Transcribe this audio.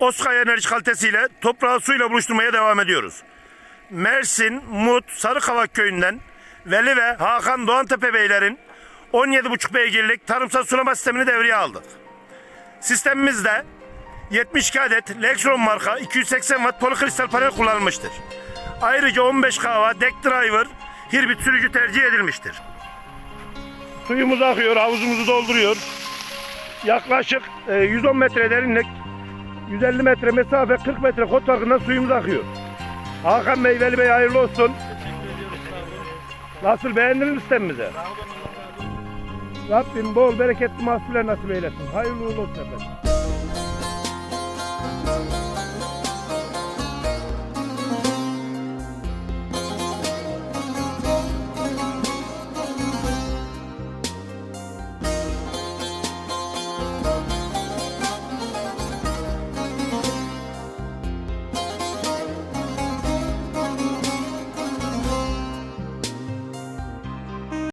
Oskay enerji kalitesiyle toprağı suyla buluşturmaya devam ediyoruz. Mersin, Mut, Sarıkavak köyünden Veli ve Hakan Doğantepe beylerin 17,5 beygirlik tarımsal sulama sistemini devreye aldık. Sistemimizde 72 adet Lexron marka 280 watt polikristal panel kullanılmıştır. Ayrıca 15 kava deck driver hirbit sürücü tercih edilmiştir. Suyumuz akıyor, havuzumuzu dolduruyor. Yaklaşık e, 110 metre derinlik, 150 metre mesafe, 40 metre kod farkından suyumuz akıyor. Hakan Bey, Veli Bey hayırlı olsun. Nasıl beğendiniz mi sistemimizi? Rabbim bol bereketli mahsuller nasip eylesin. Hayırlı uğurlu olsun efendim.